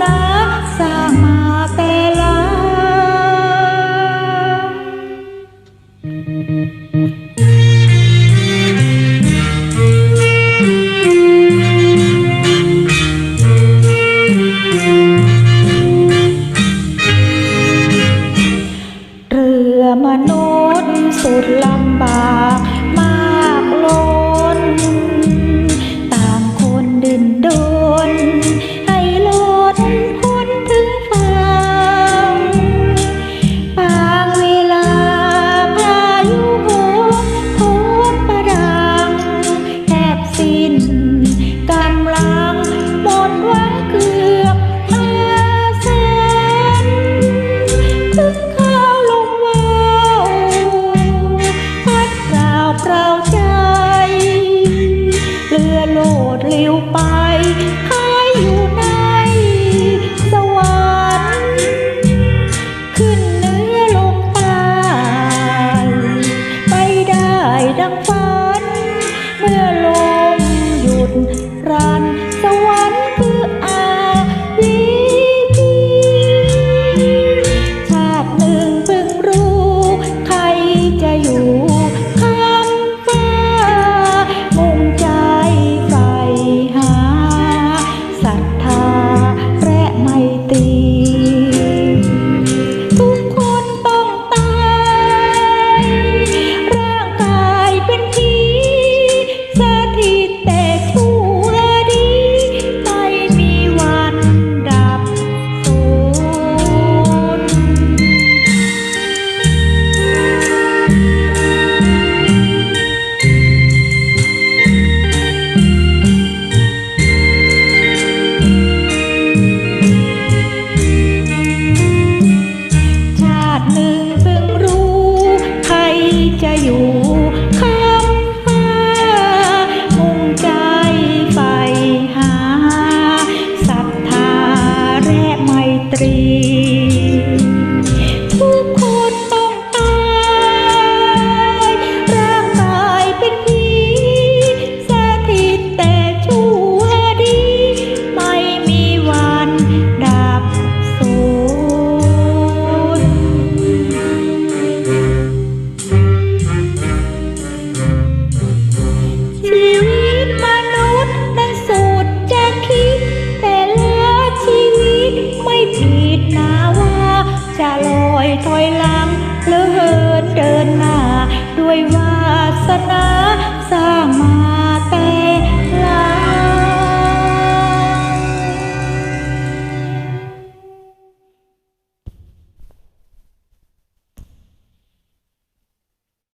นาสร้างมาแต่ละเรือมนุษย์สุดลำบาก đang phát ลอยถอยหลังเลินเดินหน้าด้วยวาสนา